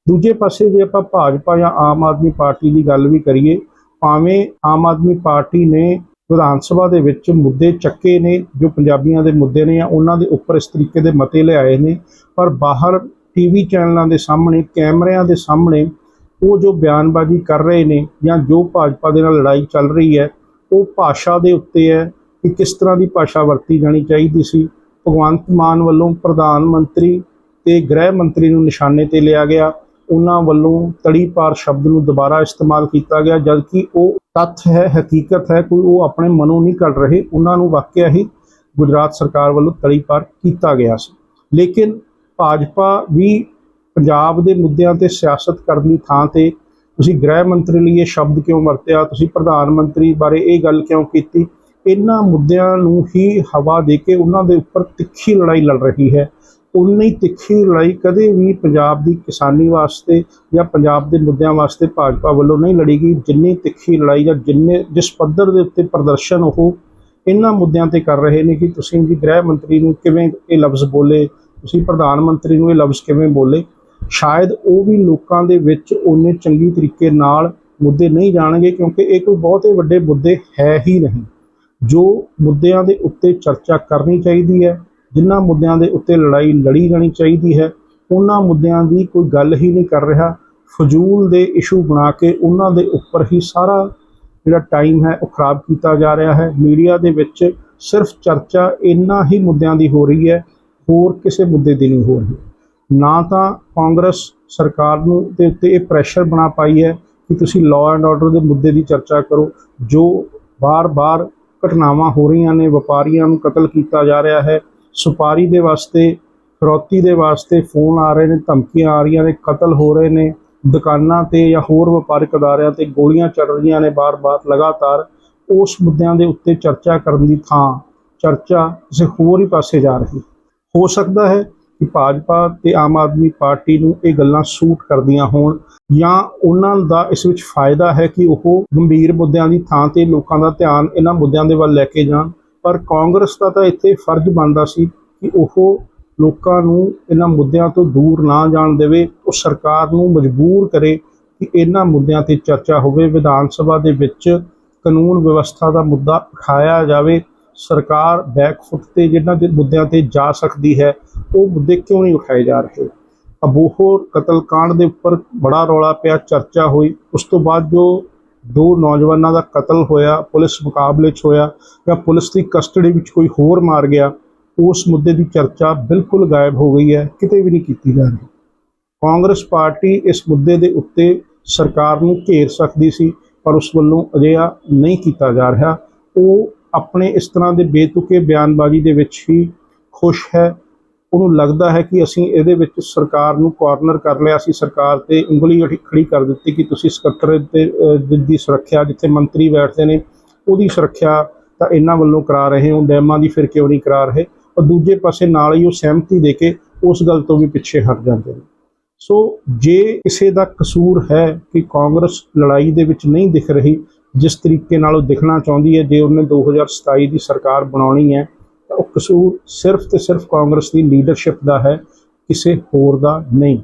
ਦੂਜੇ ਪਾਸੇ ਜੇ ਆਪਾਂ ਭਾਜਪਾ ਜਾਂ ਆਮ ਆਦਮੀ ਪਾਰਟੀ ਦੀ ਗੱਲ ਵੀ ਕਰੀਏ, ਭਾਵੇਂ ਆਮ ਆਦਮੀ ਪਾਰਟੀ ਨੇ ਵਿਧਾਨ ਸਭਾ ਦੇ ਵਿੱਚ ਮੁੱਦੇ ਚੱਕੇ ਨੇ, ਜੋ ਪੰਜਾਬੀਆਂ ਦੇ ਮੁੱਦੇ ਨੇ ਆ ਉਹਨਾਂ ਦੇ ਉੱਪਰ ਇਸ ਤਰੀਕੇ ਦੇ ਮਤੇ ਲਿਆਏ ਨੇ, ਪਰ ਬਾਹਰ ਟੀਵੀ ਚੈਨਲਾਂ ਦੇ ਸਾਹਮਣੇ, ਕੈਮਰਿਆਂ ਦੇ ਸਾਹਮਣੇ ਉਹ ਜੋ ਬਿਆਨਬਾਜ਼ੀ ਕਰ ਰਹੇ ਨੇ ਜਾਂ ਜੋ ਭਾਜਪਾ ਦੇ ਨਾਲ ਲੜਾਈ ਚੱਲ ਰਹੀ ਹੈ, ਉਹ ਭਾਸ਼ਾ ਦੇ ਉੱਤੇ ਹੈ ਕਿ ਕਿਸ ਤਰ੍ਹਾਂ ਦੀ ਭਾਸ਼ਾ ਵਰਤੀ ਜਾਣੀ ਚਾਹੀਦੀ ਸੀ। ਭਗਵੰਤ ਮਾਨ ਵੱਲੋਂ ਪ੍ਰਧਾਨ ਮੰਤਰੀ ਤੇ ਗ੍ਰਹਿ ਮੰਤਰੀ ਨੂੰ ਨਿਸ਼ਾਨੇ ਤੇ ਲਿਆ ਗਿਆ। ਉਹਨਾਂ ਵੱਲੋਂ ਤੜੀ ਪਾਰ ਸ਼ਬਦ ਨੂੰ ਦੁਬਾਰਾ ਇਸਤੇਮਾਲ ਕੀਤਾ ਗਿਆ, ਜਦਕਿ ਉਹ ਤੱਥ ਹੈ, ਹਕੀਕਤ ਹੈ, ਕੋਈ ਉਹ ਆਪਣੇ ਮਨੋਂ ਨਹੀਂ ਕੱਢ ਰਹੇ। ਉਹਨਾਂ ਨੂੰ ਵਾਕਿਆ ਹੀ ਗੁਜਰਾਤ ਸਰਕਾਰ ਵੱਲੋਂ ਤੜੀ ਪਾਰ ਕੀਤਾ ਗਿਆ ਸੀ। ਲੇਕਿਨ ਭਾਜਪਾ ਵੀ ਪੰਜਾਬ ਦੇ ਮੁੱਦਿਆਂ ਤੇ ਸਿਆਸਤ ਕਰਨ ਦੀ ਥਾਂ ਤੇ ਤੁਸੀਂ ਗ੍ਰਹਿ ਮੰਤਰੀ ਲਈ ਇਹ ਸ਼ਬਦ ਕਿਉਂ ਵਰਤਿਆ? ਤੁਸੀਂ ਪ੍ਰਧਾਨ ਮੰਤਰੀ ਬਾਰੇ ਇਹ ਗੱਲ ਕਿਉਂ ਕੀਤੀ? ਇਹਨਾਂ ਮੁੱਦਿਆਂ ਨੂੰ ਹੀ ਹਵਾ ਦੇ ਕੇ ਉਹਨਾਂ ਦੇ ਉੱਪਰ ਤਿੱਖੀ ਲੜਾਈ ਲੜ ਰਹੀ ਹੈ। ਉਨੀ ਤਿੱਖੀ ਲੜਾਈ ਕਦੇ ਵੀ ਪੰਜਾਬ ਦੀ ਕਿਸਾਨੀ ਵਾਸਤੇ ਜਾਂ ਪੰਜਾਬ ਦੇ ਮੁੱਦਿਆਂ ਵਾਸਤੇ ਭਾਜਪਾ ਵੱਲੋਂ ਨਹੀਂ ਲੜੀ ਗਈ ਜਿੰਨੀ ਤਿੱਖੀ ਲੜਾਈ ਜਾਂ ਜਿੰਨੇ ਜਿਸ ਪੱਧਰ ਦੇ ਉੱਤੇ ਪ੍ਰਦਰਸ਼ਨ ਉਹ ਇਹਨਾਂ ਮੁੱਦਿਆਂ ਤੇ ਕਰ ਰਹੇ ਨੇ ਕਿ ਤੁਸੀਂ ਜੀ ਗ੍ਰਹਿ ਮੰਤਰੀ ਨੂੰ ਕਿਵੇਂ ਇਹ ਲਫ਼ਜ਼ ਬੋਲੇ? ਤੁਸੀਂ ਪ੍ਰਧਾਨ ਮੰਤਰੀ ਨੂੰ ਇਹ ਲਫ਼ਜ਼ ਕਿਵੇਂ ਬੋਲੇ? ਸ਼ਾਇਦ ਉਹ ਵੀ ਲੋਕਾਂ ਦੇ ਵਿੱਚ ਉਹਨੇ ਚੰਗੀ ਤਰੀਕੇ ਨਾਲ ਮੁੱਦੇ ਨਹੀਂ ਜਾਣਗੇ ਕਿਉਂਕਿ ਇਹ ਕੋਈ ਬਹੁਤੇ ਵੱਡੇ ਮੁੱਦੇ ਹੈ ਹੀ ਨਹੀਂ। ਜੋ ਮੁੱਦਿਆਂ ਦੇ ਉੱਤੇ ਚਰਚਾ ਕਰਨੀ ਚਾਹੀਦੀ ਹੈ, ਜਿਨ੍ਹਾਂ ਮੁੱਦਿਆਂ ਦੇ ਉੱਤੇ ਲੜਾਈ ਲੜੀ ਜਾਣੀ ਚਾਹੀਦੀ ਹੈ, ਉਹਨਾਂ ਮੁੱਦਿਆਂ ਦੀ ਕੋਈ ਗੱਲ ਹੀ ਨਹੀਂ ਕਰ ਰਿਹਾ। ਫਜ਼ੂਲ ਦੇ ਇਸ਼ੂ ਬਣਾ ਕੇ ਉਹਨਾਂ ਦੇ ਉੱਪਰ ਹੀ ਸਾਰਾ ਜਿਹੜਾ ਟਾਈਮ ਹੈ ਉਹ ਖਰਾਬ ਕੀਤਾ ਜਾ ਰਿਹਾ ਹੈ। ਮੀਡੀਆ ਦੇ ਵਿੱਚ ਸਿਰਫ ਚਰਚਾ ਇੰਨਾ ਹੀ ਮੁੱਦਿਆਂ ਦੀ ਹੋ ਰਹੀ ਹੈ, ਹੋਰ ਕਿਸੇ ਮੁੱਦੇ ਦੀ ਨਹੀਂ ਹੋ ਰਹੀ। ਨਾ ਤਾਂ ਕਾਂਗਰਸ ਸਰਕਾਰ ਨੂੰ ਦੇ ਉੱਤੇ ਇਹ ਪ੍ਰੈਸ਼ਰ ਬਣਾ ਪਾਈ ਹੈ ਕਿ ਤੁਸੀਂ ਲਾਅ ਐਂਡ ਆਰਡਰ ਦੇ ਮੁੱਦੇ ਦੀ ਚਰਚਾ ਕਰੋ, ਜੋ ਬਾਰ-ਬਾਰ ਘਟਨਾਵਾਂ ਹੋ ਰਹੀਆਂ ਨੇ, ਵਪਾਰੀਆਂ ਨੂੰ ਕਤਲ ਕੀਤਾ ਜਾ ਰਿਹਾ ਹੈ, ਸੁਪਾਰੀ ਦੇ ਵਾਸਤੇ, ਫਰੌਤੀ ਦੇ ਵਾਸਤੇ ਫੋਨ ਆ ਰਹੇ ਨੇ, ਧਮਕੀਆਂ ਆ ਰਹੀਆਂ ਨੇ, ਕਤਲ ਹੋ ਰਹੇ ਨੇ, ਦੁਕਾਨਾਂ ਤੇ ਜਾਂ ਹੋਰ ਵਪਾਰਕ ਅਦਾਰਿਆਂ ਤੇ ਗੋਲੀਆਂ ਚੱਲ ਰਹੀਆਂ ਨੇ ਬਾਰ-ਬਾਰ ਲਗਾਤਾਰ, ਉਸ ਮੁੱਦਿਆਂ ਦੇ ਉੱਤੇ ਚਰਚਾ ਕਰਨ ਦੀ ਥਾਂ, ਚਰਚਾ ਕਿਸੇ ਹੋਰ ਹੀ ਪਾਸੇ ਜਾ ਰਹੀ ਹੋ ਸਕਦਾ ਹੈ ਕਿ ਭਾਜਪਾ ਤੇ ਆਮ ਆਦਮੀ ਪਾਰਟੀ ਨੂੰ ਇਹ ਗੱਲਾਂ ਸੂਟ ਕਰਦੀਆਂ ਹੋਣ ਜਾਂ ਉਹਨਾਂ ਦਾ ਇਸ ਵਿੱਚ ਫਾਇਦਾ ਹੈ ਕਿ ਉਹ ਗੰਭੀਰ ਮੁੱਦਿਆਂ ਦੀ ਥਾਂ ਤੇ ਲੋਕਾਂ ਦਾ ਧਿਆਨ ਇਹਨਾਂ ਮੁੱਦਿਆਂ ਦੇ ਵੱਲ ਲੈ ਕੇ ਜਾਣ। ਪਰ ਕਾਂਗਰਸ ਦਾ ਤਾਂ ਇੱਥੇ ਫਰਜ਼ ਬਣਦਾ ਸੀ ਕਿ ਉਹ ਲੋਕਾਂ ਨੂੰ ਇਹਨਾਂ ਮੁੱਦਿਆਂ ਤੋਂ ਦੂਰ ਨਾ ਜਾਣ ਦੇਵੇ। ਉਹ ਸਰਕਾਰ ਨੂੰ ਮਜਬੂਰ ਕਰੇ ਕਿ ਇਹਨਾਂ ਮੁੱਦਿਆਂ ਤੇ ਚਰਚਾ ਹੋਵੇ। ਵਿਧਾਨ ਸਭਾ ਦੇ ਵਿੱਚ ਕਾਨੂੰਨ ਵਿਵਸਥਾ ਦਾ ਮੁੱਦਾ ਉਠਾਇਆ ਜਾਵੇ। ਸਰਕਾਰ ਬੈਕਫੁੱਟ ਤੇ ਜਿਹਨਾਂ ਦੇ ਮੁੱਦਿਆਂ ਤੇ ਜਾ ਸਕਦੀ ਹੈ, ਉਹ ਮੁੱਦੇ ਕਿਉਂ ਨਹੀਂ ਉਠਾਏ ਜਾ ਰਹੇ? ਅਬੋਹਰ ਕਤਲकांड ਦੇ ਉੱਪਰ ਬੜਾ ਰੌਲਾ ਪਿਆ, ਚਰਚਾ ਹੋਈ। ਉਸ ਤੋਂ ਬਾਅਦ ਜੋ ਦੋ ਨੌਜਵਾਨਾਂ ਦਾ ਕਤਲ ਹੋਇਆ, ਪੁਲਿਸ ਮੁਕਾਬਲੇ 'ਚ ਹੋਇਆ ਜਾਂ ਪੁਲਿਸ ਦੀ ਕਸਟਡੀ ਵਿੱਚ ਕੋਈ ਹੋਰ ਮਾਰ ਗਿਆ, ਉਸ ਮੁੱਦੇ ਦੀ ਚਰਚਾ ਬਿਲਕੁਲ ਗਾਇਬ ਹੋ ਗਈ ਹੈ, ਕਿਤੇ ਵੀ ਨਹੀਂ ਕੀਤੀ ਜਾ ਰਹੀ। ਕਾਂਗਰਸ ਪਾਰਟੀ ਇਸ ਮੁੱਦੇ ਦੇ ਉੱਤੇ ਸਰਕਾਰ ਨੂੰ ਘੇਰ ਸਕਦੀ ਸੀ, ਪਰ ਉਸ ਵੱਲੋਂ ਅਜਿਹਾ ਨਹੀਂ ਕੀਤਾ ਜਾ ਰਿਹਾ। ਉਹ ਆਪਣੇ ਇਸ ਤਰ੍ਹਾਂ ਦੇ ਬੇਤੁਕੇ ਬਿਆਨਬਾਜ਼ੀ ਦੇ ਵਿੱਚ ਹੀ ਖੁਸ਼ ਹੈ। ਉਹਨੂੰ ਲੱਗਦਾ ਹੈ ਕਿ ਅਸੀਂ ਇਹਦੇ ਵਿੱਚ ਸਰਕਾਰ ਨੂੰ ਕਾਰਨਰ ਕਰ ਲਿਆ। ਅਸੀਂ ਸਰਕਾਰ ਤੇ ਉਂਗਲੀ ਉਠੀ- ਖੜੀ ਕਰ ਦਿੱਤੀ ਕਿ ਤੁਸੀਂ ਸਕੱਤਰ ਤੇ ਦੀ- ਦੀ ਸੁਰੱਖਿਆ ਜਿੱਥੇ ਮੰਤਰੀ ਬੈਠਦੇ ਨੇ, ਉਹਦੀ ਸੁਰੱਖਿਆ ਤਾਂ ਇਹਨਾਂ ਵੱਲੋਂ ਕਰਾ ਰਹੇ ਹੋ। ਡੈਮਾਂ ਦੀ ਫਿਰ ਕਿਉਂ ਨਹੀਂ ਕਰਾ ਰਹੇ? ਔਰ ਦੂਜੇ ਪਾਸੇ ਨਾਲ ਹੀ ਉਹ ਸਹਿਮਤੀ ਦੇ ਕੇ ਉਸ ਗੱਲ ਤੋਂ ਵੀ ਪਿੱਛੇ ਹਟ ਜਾਂਦੇ ਨੇ। ਸੋ ਜੇ ਕਿਸੇ ਦਾ ਕਸੂਰ ਹੈ ਕਿ ਕਾਂਗਰਸ ਲੜਾਈ ਦੇ ਵਿੱਚ ਨਹੀਂ ਦਿਖ ਰਹੀ ਜਿਸ ਤਰੀਕੇ ਨਾਲ ਉਹ ਦਿਖਣਾ ਚਾਹੁੰਦੀ ਹੈ, ਜੇ ਉਹਨੇ 2027 ਦੀ ਸਰਕਾਰ ਬਣਾਉਣੀ ਹੈ, ਤਾਂ ਉਹ ਕਸੂਰ ਸਿਰਫ ਤੇ ਸਿਰਫ ਕਾਂਗਰਸ ਦੀ ਲੀਡਰਸ਼ਿਪ ਦਾ ਹੈ, ਕਿਸੇ ਹੋਰ ਦਾ ਨਹੀਂ।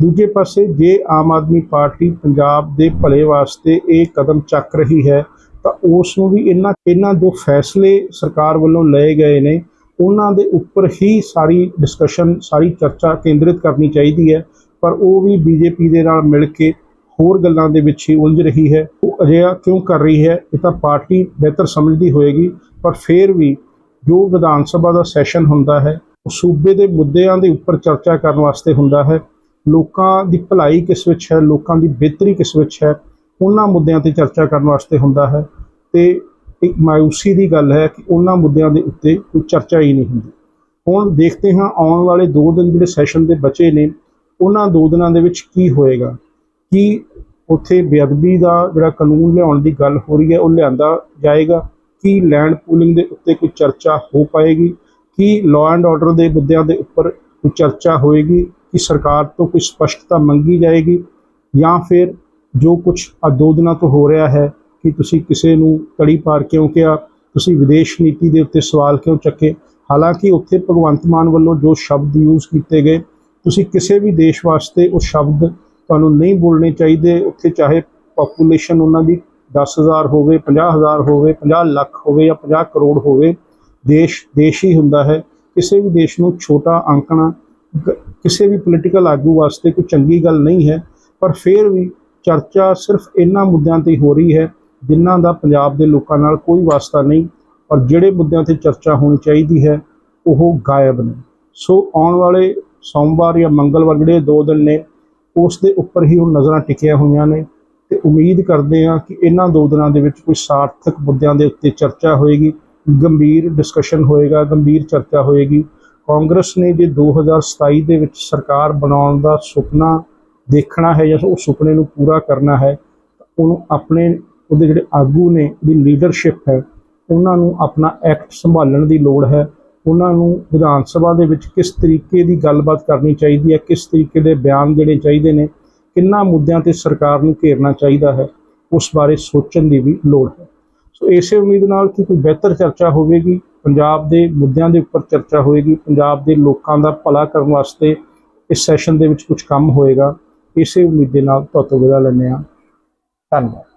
ਦੂਜੇ ਪਾਸੇ, ਜੇ ਆਮ ਆਦਮੀ ਪਾਰਟੀ ਪੰਜਾਬ ਦੇ ਭਲੇ ਵਾਸਤੇ ਇਹ ਕਦਮ ਚੱਕ ਰਹੀ ਹੈ, ਤਾਂ ਉਸ ਨੂੰ ਵੀ ਇਹਨਾਂ ਇਹਨਾਂ ਜੋ ਫੈਸਲੇ ਸਰਕਾਰ ਵੱਲੋਂ ਲਏ ਗਏ ਨੇ, ਉਹਨਾਂ ਦੇ ਉੱਪਰ ਹੀ ਸਾਰੀ ਡਿਸਕਸ਼ਨ ਸਾਰੀ ਚਰਚਾ ਕੇਂਦਰਿਤ ਕਰਨੀ ਚਾਹੀਦੀ ਹੈ, ਪਰ ਉਹ ਵੀ ਬੀਜੇਪੀ ਦੇ ਨਾਲ ਮਿਲ ਕੇ ਹੋਰ ਗੱਲਾਂ ਦੇ ਵਿੱਚ ਹੀ ਉਲਝ ਰਹੀ ਹੈ। ਉਹ ਅਜਿਹਾ ਕਿਉਂ ਕਰ ਰਹੀ ਹੈ, ਇਹ ਤਾਂ ਪਾਰਟੀ ਬਿਹਤਰ ਸਮਝਦੀ ਹੋਏਗੀ, ਪਰ ਫਿਰ ਵੀ ਜੋ ਵਿਧਾਨ ਸਭਾ ਦਾ ਸੈਸ਼ਨ ਹੁੰਦਾ ਹੈ, ਉਹ ਸੂਬੇ ਦੇ ਮੁੱਦਿਆਂ ਦੇ ਉੱਪਰ ਚਰਚਾ ਕਰਨ ਵਾਸਤੇ ਹੁੰਦਾ ਹੈ। ਲੋਕਾਂ ਦੀ ਭਲਾਈ ਕਿਸ ਵਿੱਚ ਹੈ, ਲੋਕਾਂ ਦੀ ਬਿਹਤਰੀ ਕਿਸ ਵਿੱਚ ਹੈ, ਉਹਨਾਂ ਮੁੱਦਿਆਂ ਤੇ ਚਰਚਾ ਕਰਨ ਵਾਸਤੇ ਹੁੰਦਾ ਹੈ। ਤੇ ਇੱਕ ਮਾਇੂਸੀ ਦੀ ਗੱਲ ਹੈ ਕਿ ਉਹਨਾਂ ਮੁੱਦਿਆਂ ਦੇ ਉੱਤੇ ਕੋਈ ਚਰਚਾ ਹੀ ਨਹੀਂ ਹੁੰਦੀ। ਹੁਣ ਦੇਖਦੇ ਹਾਂ ਆਉਣ ਵਾਲੇ 2 ਦਿਨ ਜਿਹੜੇ ਸੈਸ਼ਨ ਦੇ ਬਚੇ ਨੇ, ਉਹਨਾਂ 2 ਦਿਨਾਂ ਦੇ ਵਿੱਚ ਕੀ ਹੋਏਗਾ। ਕੀ ਉੱਥੇ ਬੇਅਦਬੀ ਦਾ ਜਿਹੜਾ ਕਾਨੂੰਨ ਲਿਆਉਣ ਦੀ ਗੱਲ ਹੋ ਰਹੀ ਹੈ, ਉਹ ਲਿਆਂਦਾ ਜਾਏਗਾ। ਕੀ ਲੈਂਡ ਪੂਲਿੰਗ ਦੇ ਉੱਤੇ ਕੋਈ ਚਰਚਾ ਹੋ ਪਾਏਗੀ? ਕੀ ਲਾਅ ਐਂਡ ਆਰਡਰ ਦੇ ਮੁੱਦਿਆਂ ਦੇ ਉੱਪਰ ਕੋਈ ਚਰਚਾ ਹੋਏਗੀ? ਕਿ ਸਰਕਾਰ ਤੋਂ ਕੋਈ ਸਪਸ਼ਟਤਾ ਮੰਗੀ ਜਾਏਗੀ? ਜਾਂ ਫਿਰ ਜੋ ਕੁਝ ਆ ਦੋ ਦਿਨਾਂ ਤੋਂ ਹੋ ਰਿਹਾ ਹੈ ਕਿ ਤੁਸੀਂ ਕਿਸੇ ਨੂੰ ਕੜੀ ਪਾਰ ਕਿਉਂ ਕਿਹਾ? ਤੁਸੀਂ ਵਿਦੇਸ਼ ਨੀਤੀ ਦੇ ਉੱਤੇ ਸਵਾਲ ਕਿਉਂ ਚੱਕੇ? ਹਾਲਾਂਕਿ ਉੱਥੇ ਭਗਵੰਤ ਮਾਨ ਵੱਲੋਂ ਜੋ ਸ਼ਬਦ ਯੂਜ਼ ਕੀਤੇ ਗਏ, ਤੁਸੀਂ ਕਿਸੇ ਵੀ ਦੇਸ਼ ਵਾਸਤੇ ਉਹ ਸ਼ਬਦ ਤੁਹਾਨੂੰ ਨਹੀਂ ਬੋਲਣੇ ਚਾਹੀਦੇ, ਉੱਥੇ ਚਾਹੇ ਪੋਪੂਲੇਸ਼ਨ ਉਹਨਾਂ ਦੀ 10000 ਹੋਵੇ 50000 ਹੋਵੇ 50 ਲੱਖ ਹੋਵੇ ਜਾਂ 50 ਕਰੋੜ ਹੋਵੇ, ਦੇਸ਼ ਦੇਸ਼ ਹੀ ਹੁੰਦਾ ਹੈ। ਕਿਸੇ ਵੀ ਦੇਸ਼ ਨੂੰ ਛੋਟਾ ਅੰਕਣਾ ਕਿਸੇ ਵੀ ਪੋਲੀਟੀਕਲ ਆਗੂ ਵਾਸਤੇ ਕੋਈ ਚੰਗੀ ਗੱਲ ਨਹੀਂ ਹੈ, ਪਰ ਫਿਰ ਵੀ ਚਰਚਾ ਸਿਰਫ ਇਹਨਾਂ ਮੁੱਦਿਆਂ ਤੇ ਹੋ ਰਹੀ ਹੈ ਜਿਨ੍ਹਾਂ ਦਾ ਪੰਜਾਬ ਦੇ ਲੋਕਾਂ ਨਾਲ ਕੋਈ ਵਾਸਤਾ ਨਹੀਂ, ਔਰ ਜਿਹੜੇ ਮੁੱਦਿਆਂ ਤੇ ਚਰਚਾ ਹੋਣੀ ਚਾਹੀਦੀ ਹੈ, ਉਹ ਗਾਇਬ ਨੇ। ਸੋ ਆਉਣ ਵਾਲੇ ਸੋਮਵਾਰ ਜਾਂ ਮੰਗਲਵਾਰ ਜਿਹੜੇ ਦੋ ਦਿਨ ਨੇ ਉਸ ਦੇ ਉੱਪਰ ਹੀ ਹੁਣ ਨਜ਼ਰਾਂ ਟਿਕੀਆਂ ਹੋਈਆਂ ਨੇ ਤੇ ਉਮੀਦ ਕਰਦੇ ਹਾਂ ਕਿ ਇਹਨਾਂ ਦੋ ਦਿਨਾਂ ਦੇ ਵਿੱਚ ਕੋਈ ਸਾਰਥਕ ਮੁੱਦਿਆਂ ਦੇ ਉੱਤੇ ਚਰਚਾ ਹੋਏਗੀ, ਗੰਭੀਰ ਡਿਸਕਸ਼ਨ ਹੋਏਗਾ, ਗੰਭੀਰ ਚਰਚਾ ਹੋਏਗੀ। ਕਾਂਗਰਸ ਨੇ ਜੇ 2027 ਦੇ ਵਿੱਚ ਸਰਕਾਰ ਬਣਾਉਣ ਦਾ ਸੁਪਨਾ ਦੇਖਣਾ ਹੈ ਜਾਂ ਉਹ ਸੁਪਨੇ ਨੂੰ ਪੂਰਾ ਕਰਨਾ ਹੈ ਉਹਨੂੰ ਆਪਣੇ, ਉਹਦੇ ਜਿਹੜੇ ਆਗੂ ਨੇ ਉਹਦੀ ਲੀਡਰਸ਼ਿਪ ਹੈ, ਉਹਨਾਂ ਨੂੰ ਆਪਣਾ ਐਕਟ ਸੰਭਾਲਣ ਦੀ ਲੋੜ ਹੈ। ਉਹਨਾਂ ਨੂੰ ਵਿਧਾਨ ਸਭਾ ਦੇ ਵਿੱਚ ਕਿਸ ਤਰੀਕੇ ਦੀ ਗੱਲਬਾਤ ਕਰਨੀ ਚਾਹੀਦੀ ਹੈ, ਕਿਸ ਤਰੀਕੇ ਦੇ ਬਿਆਨ ਦੇਣੇ ਚਾਹੀਦੇ ਨੇ, ਕਿੰਨਾ ਮੁੱਦਿਆਂ ਤੇ ਸਰਕਾਰ ਨੂੰ ਘੇਰਨਾ ਚਾਹੀਦਾ ਹੈ, ਉਸ ਬਾਰੇ ਸੋਚਣ ਦੀ ਵੀ ਲੋੜ ਹੈ। ਸੋ ਇਸੇ ਉਮੀਦ ਨਾਲ ਕਿ ਕੋਈ ਬਿਹਤਰ ਚਰਚਾ ਹੋਵੇਗੀ, ਪੰਜਾਬ ਦੇ ਮੁੱਦਿਆਂ ਦੇ ਉੱਪਰ ਚਰਚਾ ਹੋਏਗੀ ਪੰਜਾਬ ਦੇ ਲੋਕਾਂ ਦਾ ਭਲਾ ਕਰਨ ਵਾਸਤੇ ਇਸ ਸੈਸ਼ਨ ਦੇ ਵਿੱਚ ਕੁਝ ਕੰਮ ਹੋਏਗਾ, ਇਸੇ ਉਮੀਦ ਦੇ ਨਾਲ ਤੁਹਾਤੋਂ ਵਿਦਾ ਲੈਂਦੇ ਹਾਂ। ਧੰਨਵਾਦ।